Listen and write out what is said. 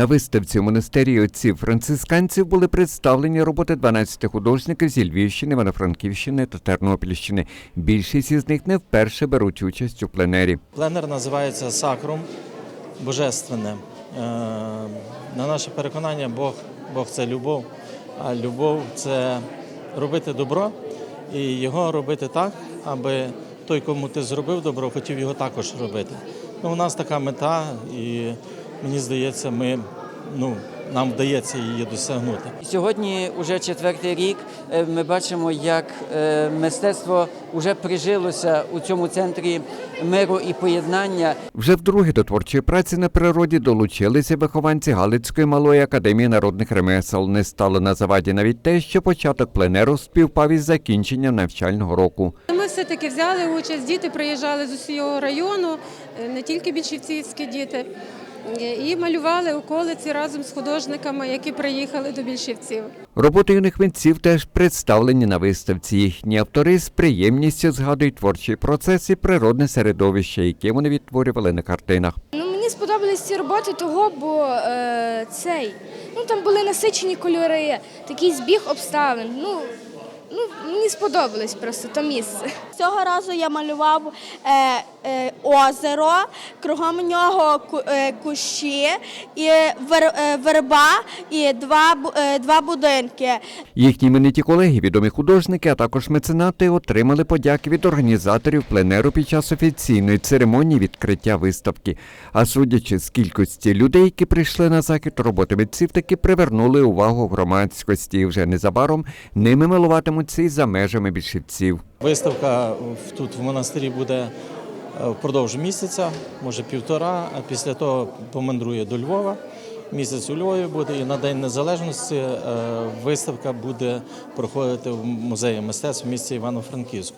На виставці у монастирі отців францисканців були представлені роботи 12 художників зі Львівщини, Івано-Франківщини та Тернопільщини. Більшість із них не вперше беруть участь у пленері. Пленер називається Сакрум Божественне. Е, На наше переконання, Бог, Бог це любов, а любов це робити добро і його робити так, аби той, кому ти зробив добро, хотів його також робити. Ну, у нас така мета, і мені здається, ми, ну, нам вдається її досягнути. Сьогодні вже четвертий рік. е, Ми бачимо, як е, мистецтво вже прижилося у цьому центрі миру і поєднання. Вже вдруге до творчої праці на природі долучилися вихованці Галицької малої академії народних ремесел. Не стало на заваді навіть те, що початок пленеру співпав із закінченням навчального року. Ми все-таки взяли участь, діти приїжджали з усього району, е, не тільки більшівцівські діти, і малювали околиці разом з художниками, які приїхали до більшівців. Роботи юних митців теж представлені на виставці. Їхні автори з приємністю згадують творчий процес і природне середовище, яке вони відтворювали на картинах. Ну, мені сподобались ці роботи того, бо е, цей, ну там були насичені кольори, такий збіг обставин. Ну, ну мені сподобалось просто то місце. Цього разу я малював е, е, озеро, кругом нього ку- е, кущі, і вер, е, верба, і два, е, два будинки. Їхні імениті колеги, відомі художники, а також меценати отримали подяки від організаторів пленеру під час офіційної церемонії відкриття виставки. А судячи з кількості людей, які прийшли на захід, роботи митців таки привернули увагу громадськості. І вже незабаром ними милуватимуться і за межами більшівців. Виставка тут в монастирі буде е, впродовж місяця, може півтора, а після того помандрує до Львова. Місяць у Львові буде і на День Незалежності е, виставка буде проходити в музеї мистецтв в місті Івано-Франківську.